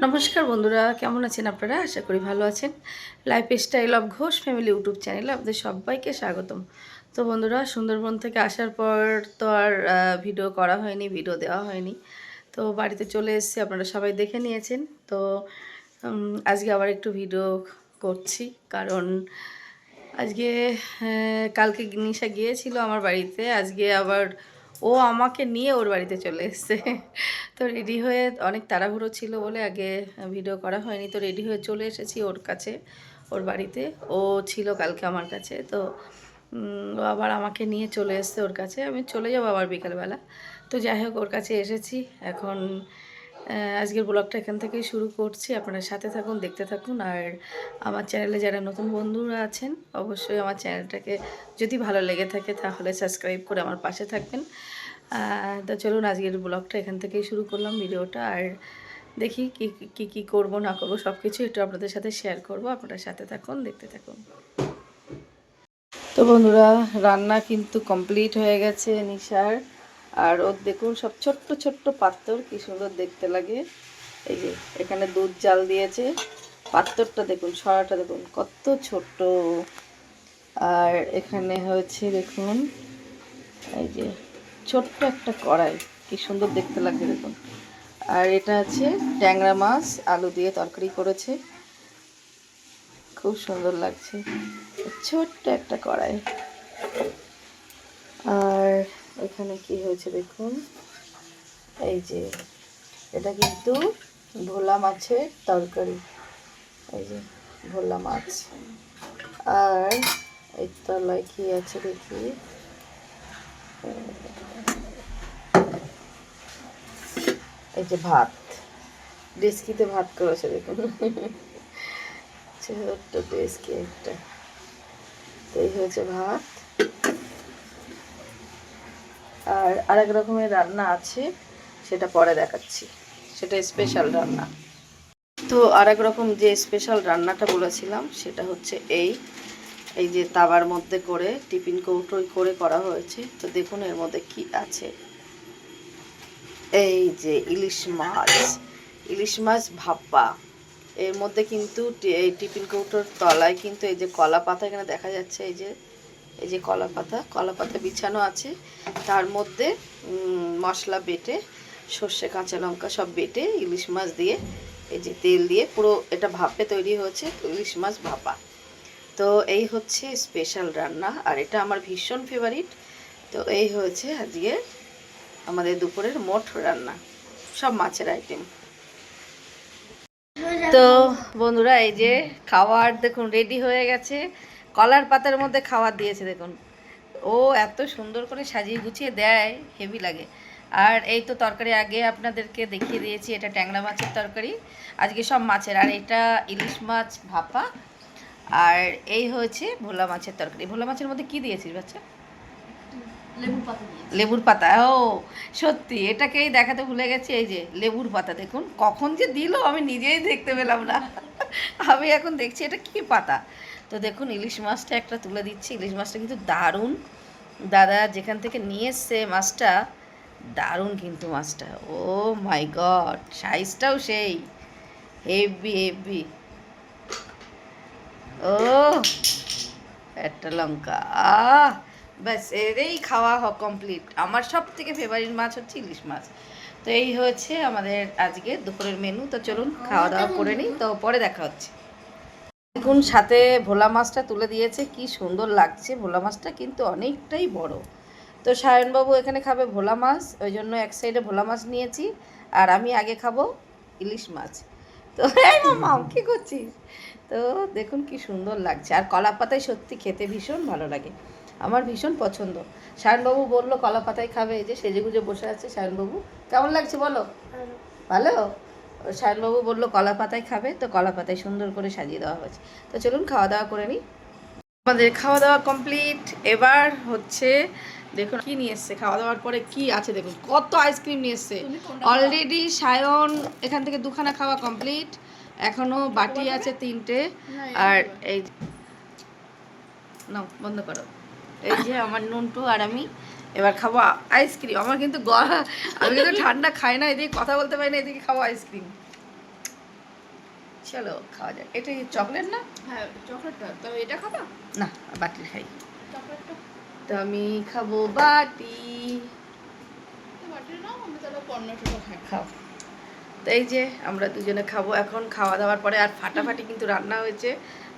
নমস্কার বন্ধুরা, কেমন আছেন আপনারা? আশা করি ভালো আছেন। Lifestyle of Ghosh family YouTube চ্যানেলে আপনাদের সবাইকে স্বাগতম। তো বন্ধুরা, সুন্দরবন থেকে আসার পর তো আর ভিডিও করা হয়নি ভিডিও দেওয়া হয়নি। তো বাড়িতে চলে এসেছি, আপনারা সবাই দেখে নিয়েছেন। তো আজকে আবার একটু ভিডিও করছি। কারণ আজকে কালকে নিশা গিয়েছিল আমার বাড়িতে। আজকে আবার ও আমাকে নিয়ে ওর বাড়িতে চলে এসছে। তো রেডি হয়ে অনেক তাড়াহুড়ো ছিল বলে আগে ভিডিও করা হয়নি। তো রেডি হয়ে চলে এসেছি ওর কাছে, ওর বাড়িতে। ও ছিল কালকে আমার কাছে। তো ও আবার আমাকে নিয়ে চলে এসছে ওর কাছে। আমি চলে যাব আবার বিকালবেলা। তো যাই হোক, ওর কাছে এসেছি। এখন আজকের ব্লগটা এখান থেকেই শুরু করছি। আপনারা সাথে থাকুন, দেখতে থাকুন। আর আমার চ্যানেলে যারা নতুন বন্ধুরা আছেন, অবশ্যই আমার চ্যানেলটাকে যদি ভালো লেগে থাকে, তাহলে সাবস্ক্রাইব করে আমার পাশে থাকবেন। তো চলুন আজকের ব্লগটা এখান থেকেই শুরু করলাম ভিডিওটা। আর দেখি কি কি কি করব, না করব সব কিছু একটু আপনাদের সাথে শেয়ার করব। আপনারা সাথে থাকুন, দেখতে থাকুন। তো বন্ধুরা, রান্না কিন্তু কমপ্লিট হয়ে গেছে, নিশার। আর ওর দেখুন সব ছোট্ট ছোট্ট পাত্তর কি সুন্দর দেখতে লাগে। এই যে, এখানে দুধ জাল দিয়েছে। পাত্তরটা দেখুন, সরাটা দেখুন, কত ছোট্ট। আর এখানে হয়েছে দেখুন, এই যে, ছোট্ট একটা কড়াই, কি সুন্দর দেখতে লাগছে দেখুন। আর এটা আছে ট্যাংরা মাছ, আলু দিয়ে তরকারি করেছে। খুব সুন্দর লাগছে, ছোট্ট একটা কড়াই। আর এখানে কি হয়েছে দেখুন? এই যে, এটা কিন্তু ভোলা মাছের তরকারি। এই যে, ভোলা মাছ। আর এই তলায় কি আছে দেখি? এই যে ভাত। ডেস্কিতে ভাত করেছে দেখুন। ছোট্ট ডেস্কি একটা। এই হয়েছে ভাত। আর আরেক রকমের রান্না আছে, সেটা পরে দেখাচ্ছি। সেটা স্পেশাল রান্না। তো আরেক রকম যে স্পেশাল রান্নাটা বলেছিলাম, সেটা হচ্ছে এই। এই যে তাবার মধ্যে করে, টিফিন কৌটোই করে করা হয়েছে। তো দেখুন এর মধ্যে কি আছে। এই যে ইলিশ মাছ। ইলিশ মাছ ভাপা। এর মধ্যে কিন্তু এই টিফিন কৌটোর তলায় কিন্তু এই যে কলা পাতা এখানে দেখা যাচ্ছে, এই যে এই যে কলা পাতা কলা পাতা বিছানো আছে। তার মধ্যে মশলা বেটে, সর্ষে, কাঁচা লঙ্কা সব বেটে ইলিশ মাছ দিয়ে, এই যে তেল দিয়ে পুরো এটা ভাপে তৈরি হয়েছে, ইলিশ মাছ ভাপা। তো এই হচ্ছে স্পেশাল রান্না, আর এটা আমার ভীষণ ফেভারিট তো এই হয়েছে আজকে আমাদের দুপুরের মোট রান্না, সব মাছের আইটেম তো বন্ধুরা, এই যে খাবার দেখুন রেডি হয়ে গেছে। কলার পাতার মধ্যে খাবার দিয়েছে দেখুন। ও এত সুন্দর করে সাজিয়ে গুছিয়ে দেয় হেভি লাগে। আর এই তো তরকারি আগে আপনাদেরকে দেখিয়ে দিয়েছি এটা ট্যাংরা মাছের তরকারি। আজকে সব মাছের আর এটা ইলিশ মাছ ভাপা। আর এই হয়েছে ভোলা মাছের তরকারি। ভোলা মাছের মধ্যে কি দিয়েছিস বাচ্চা? লেবুর পাতা ও সত্যি এটাকেই দেখাতে ভুলে গেছি এই যে লেবুর পাতা দেখুন। কখন যে দিল আমি নিজেই দেখতে পেলাম না। আমি এখন দেখছি এটা কি পাতা। তো দেখুন, ইলিশ মাছটা একটা তুলে দিচ্ছি। ইলিশ মাছটা কিন্তু দারুণ। দাদা যেখান থেকে নিয়ে এসছে মাছটা, দারুণ কিন্তু মাছটা। ও মাই গড, সাইজটাও সেই। Heavy heavy. ও, একটা লঙ্কা। আহ, ব্যাস এরই খাওয়া হ কমপ্লিট আমার সব থেকে ফেভারিট মাছ হচ্ছে ইলিশ মাছ। তো এই হয়েছে আমাদের আজকে দুপুরের মেনু তো চলুন খাওয়া দাওয়া করে নিই। তো পরে দেখা হচ্ছে। দেখুন সাথে ভোলা মাছটা তুলে দিয়েছে। কি সুন্দর লাগছে ভোলা মাছটা কিন্তু অনেকটাই বড়। তো সায়নবাবু এখানে খাবে ভোলা মাছ ওই জন্য এক সাইডে ভোলা মাছ নিয়েছি আর আমি আগে খাব ইলিশ মাছ। তো এই মামা কি করছিস? তো দেখুন কি সুন্দর লাগছে। আর কলা পাতায় সত্যি খেতে ভীষণ ভালো লাগে। আমার ভীষণ পছন্দ। সায়নবাবু বলল কলা পাতায় খাবে এই যে সেজে গুজে বসে আছে সায়নবাবু। কেমন লাগছে বলো? ভালো? সায়নবাবু বলল কলা পাতায় খাবে তো কলা পাতায় সুন্দর করে সাজিয়ে দেওয়া হয়েছে। তো চলুন খাওয়া দাওয়া করে নিই। আমাদের খাওয়া দাওয়া কমপ্লিট এবার হচ্ছে দেখুন কি নিয়ে এসছে খাওয়া দাওয়ার পরে কি আছে দেখুন কত আইসক্রিম নিয়ে এসছে। অলরেডি সায়ন এখান থেকে দুখানা খাওয়া কমপ্লিট এখনও বাটি আছে তিনটে। আর এই নাও বন্ধ করো। এই যে আমার নুনটু আর আমি এবার খাব আইসক্রিম আমার কিন্তু গলা আমি কিন্তু ঠান্ডা খাই না এদিকে কথা বলতে পারি না এদিকে খাব আইসক্রিম চলো খাওয়া যাক। এটা কি চকলেট না? হ্যাঁ চকলেটটা তবে এটা খাবা? না বাটি খাই। তো আমি খাব বাটি। খাও। তো এই যে আমরা দুজনে খাব। এখন খাওয়া দাওয়ার পরে আর ফাটাফাটি কিন্তু রান্না হয়েছে।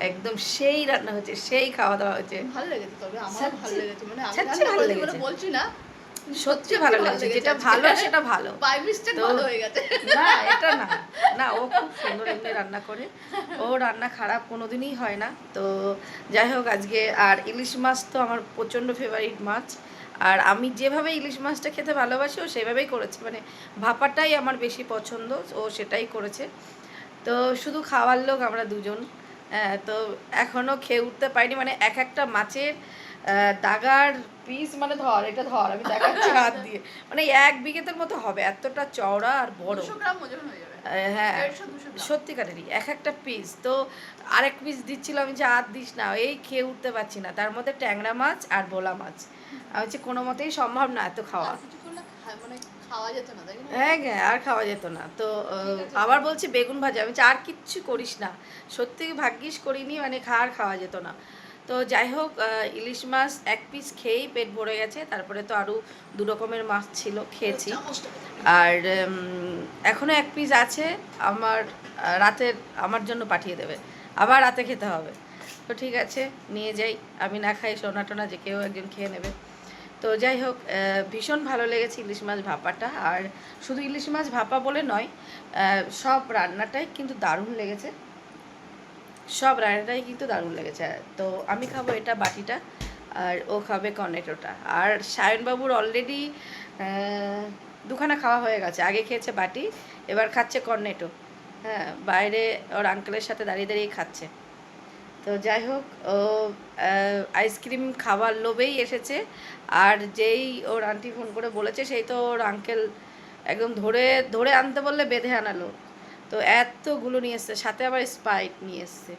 একদম সেই রান্না হয়েছে সেই খাওয়া দাওয়া হচ্ছে। ভালো লেগেছে তবে আমার ভালো লেগেছে। মানে আমি ভালো লেগেছে? বলছি না সত্যি ভালো লেগেছে যেটা ভালো সেটা ভালো। বাই মিস্টেক ভালো হয়ে গেছে। না এটা না। না ও খুব সুন্দর এমনি রান্না করে। ও রান্না খারাপ কোনোদিনই হয় না। তো যাই হোক আজকে আর ইলিশ মাছ তো আমার প্রচণ্ড ফেভারিট মাছ। আর আমি যেভাবে ইলিশ মাছটা খেতে ভালোবাসি ও সেভাবেই করেছে। মানে ভাপাটাই আমার বেশি পছন্দ ও সেটাই করেছে। তো শুধু খাওয়ার লোক আমরা দুজন। তো এখনও খেয়ে উঠতে পারিনি। মানে এক একটা মাছের দাগার পিস মানে ধর এটা ধর আমি দেখাচ্ছি হাত দিয়ে। মানে এক বিঘেতের মতো হবে এতটা চওড়া আর বড়। হয়ে হ্যাঁ সত্যিকারেরই এক একটা পিস তো আরেক পিস দিচ্ছিল আমি যে আর দিস না এই খেয়ে উঠতে পারছি না। তার মধ্যে ট্যাংরা মাছ আর বোলা মাছ। আমি হচ্ছে কোনো মতেই সম্ভব না এত খাওয়া। হ্যাঁ হ্যাঁ আর খাওয়া যেত না। তো আবার বলছি বেগুন ভাজা আমি আর কিচ্ছু করিস না। সত্যি ভাগ্যিস করিনি মানে খাওয়ার খাওয়া যেত না। তো যাই হোক ইলিশ মাছ এক পিস খেয়েই পেট ভরে গেছে তারপরে তো আরও দু রকমের মাছ ছিল খেয়েছি। আর উম, এখনও এক পিস আছে আমার রাতের আমার জন্য পাঠিয়ে দেবে। আবার রাতে খেতে হবে। তো ঠিক আছে নিয়ে যাই। আমি না খাই সোনা টোনা যে কেউ একজন খেয়ে নেবে। তো যাই হোক ভীষণ ভালো লেগেছে ইলিশ মাছ ভাপাটা। আর শুধু ইলিশ মাছ ভাপা বলে নয় সব রান্নাটাই কিন্তু দারুণ লেগেছে। সব রান্নাটাই কিন্তু দারুণ লেগেছে। তো আমি খাব এটা বাটিটা, আর ও খাবে কর্নেটোটা। আর সায়নবাবুর অলরেডি দুখানা খাওয়া হয়ে গেছে। আগে খেয়েছে বাটি, এবার খাচ্ছে কর্নেটো। হ্যাঁ বাইরে ওর আঙ্কেলের সাথে দাঁড়িয়ে দাঁড়িয়ে খাচ্ছে। তো যাই হোক, ও আইসক্রিম খাওয়ার লোভেই এসেছে। আর যেই ওর আন্টি ফোন করে বলেছে, সেই তো ওর আঙ্কেল একদম ধরে ধরে আনতে বললে বেঁধে আনালো। তো এতগুলো নিয়ে এসছে, সাথে আবার স্পাইট নিয়ে এসছে।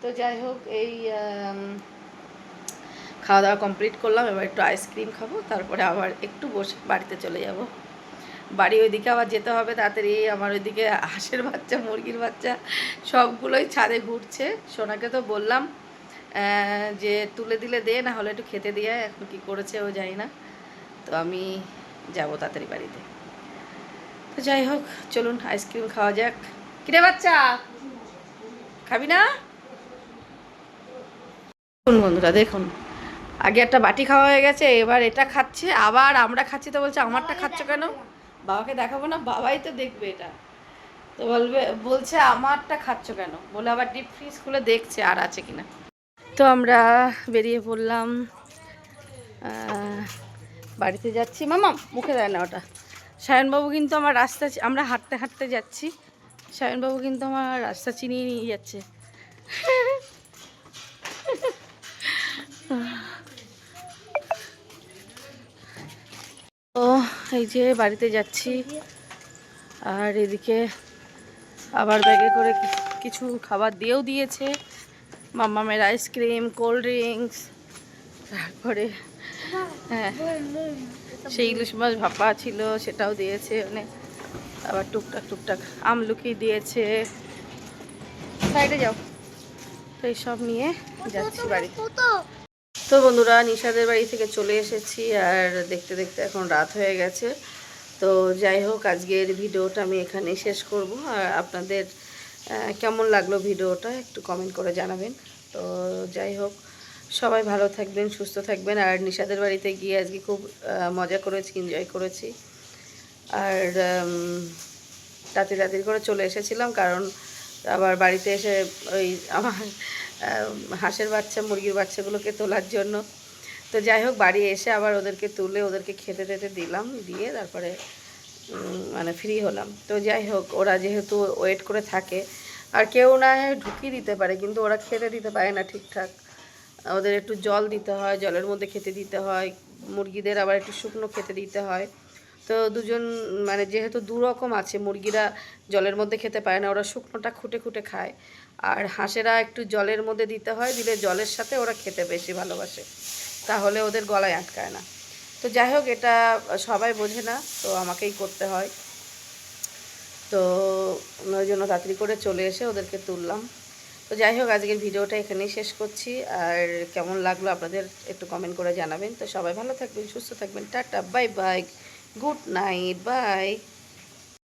তো যাই হোক, এই খাওয়া দাওয়া কমপ্লিট করলাম। এবার একটু আইসক্রিম খাব, তারপরে আবার একটু বসে বাড়িতে চলে যাব। বাড়ি ওইদিকে আবার যেতে হবে তাড়াতাড়ি আমার ওইদিকে হাঁসের বাচ্চা, মুরগির বাচ্চা, সবগুলোই ছাদে ঘুরছে। সোনাকে তো বললাম যে তুলে দিলে দে, না হলে একটু খেতে দিয়ে এখন কি করেছে ও জানি না। তো আমি যাব তাড়াতাড়ি বাড়িতে। তো যাই হোক, চলুন আইসক্রিম খাওয়া যাক। কিরে বাচ্চা? খাবি না? বন্ধুরা, দেখুন। আগে একটা বাটি খাওয়া হয়ে গেছে, এবার এটা খাচ্ছে, আবার আমরা খাচ্ছি তো বলছে, আমারটা খাচ্ছ কেন? বাবাকে দেখাবো না, বাবাই তো দেখবে এটা। তো বলবে, বলছে, আমারটা খাচ্ছ কেন? বলে, আবার ডিপ ফ্রিজ খুলে দেখছে আর আছে কিনা। তো আমরা বেরিয়ে পড়লাম বাড়িতে যাচ্ছি। মামা, মুখে দেয় না ওটা। সায়নবাবু কিন্তু আমার রাস্তা আমরা হাঁটতে হাঁটতে যাচ্ছি। সায়নবাবু কিন্তু আমার রাস্তা চিনিয়ে নিয়ে যাচ্ছে তো এই যে বাড়িতে যাচ্ছি। আর এদিকে আবার ব্যাগে করে কিছু খাবার দিয়েও দিয়েছে। মাম্মামের আইসক্রিম কোল্ড ড্রিঙ্কস তারপরে হ্যাঁ সেই ইলিশ মাছ ভাপা ছিল, সেটাও দিয়েছে মানে আবার টুকটাক টুকটাক আমলকি দিয়েছে। সাইডে যাও। এইসব নিয়ে যাচ্ছি বাড়িতে তো বন্ধুরা, নিশাদের বাড়ি থেকে চলে এসেছি আর দেখতে দেখতে এখন রাত হয়ে গেছে। তো যাই হোক, আজকের ভিডিওটা আমি এখানে শেষ করব। আর আপনাদের কেমন লাগল ভিডিওটা একটু কমেন্ট করে জানাবেন। তো যাই হোক, সবাই ভালো থাকবেন, সুস্থ থাকবেন। আর নিশাদের বাড়িতে গিয়ে আজকে খুব মজা করেছি এনজয় করেছি। আর রাতে রাতে করে চলে এসেছিলাম কারণ আবার বাড়িতে এসে ওই আমার হাঁসের বাচ্চা, মুরগির বাচ্চাগুলোকে তোলার জন্য। তো যাই হোক, বাড়ি এসে আবার ওদেরকে তুলে ওদেরকে খেতে টেতে দিলাম, দিয়ে তারপরে মানে ফ্রি হলাম। তো যাই হোক, ওরা যেহেতু ওয়েট করে থাকে, আর কেউ না ঢুকিয়ে দিতে পারে, কিন্তু ওরা খেতে দিতে পারে না ঠিকঠাক। ওদের একটু জল দিতে হয়, জলের মধ্যে খেতে দিতে হয়, মুরগিদের আবার একটু শুকনো খেতে দিতে হয়। তো দুজন মানে যেহেতু দু রকম আছে, মুরগিরা জলের মধ্যে খেতে পারে না, ওরা শুকনোটা খুঁটে খুঁটে খায়। আর হাঁসেরা একটু জলের মধ্যে দিতে হয়, দিলে জলের সাথে ওরা খেতে বেশি ভালোবাসে। তাহলে ওদের গলায় আটকায় না। তো যাই হোক, এটা সবাই বোঝে না, তো আমাকেই করতে হয়। তো ওই জন্য তাড়াতাড়ি করে চলে এসে ওদেরকে তুললাম। তো যাই হোক, আজকের ভিডিওটা এখানেই শেষ করছি। আর কেমন লাগল আপনাদের একটু কমেন্ট করে জানাবেন। তো সবাই ভালো থাকবেন, সুস্থ থাকবেন। Tata bye bye good night bye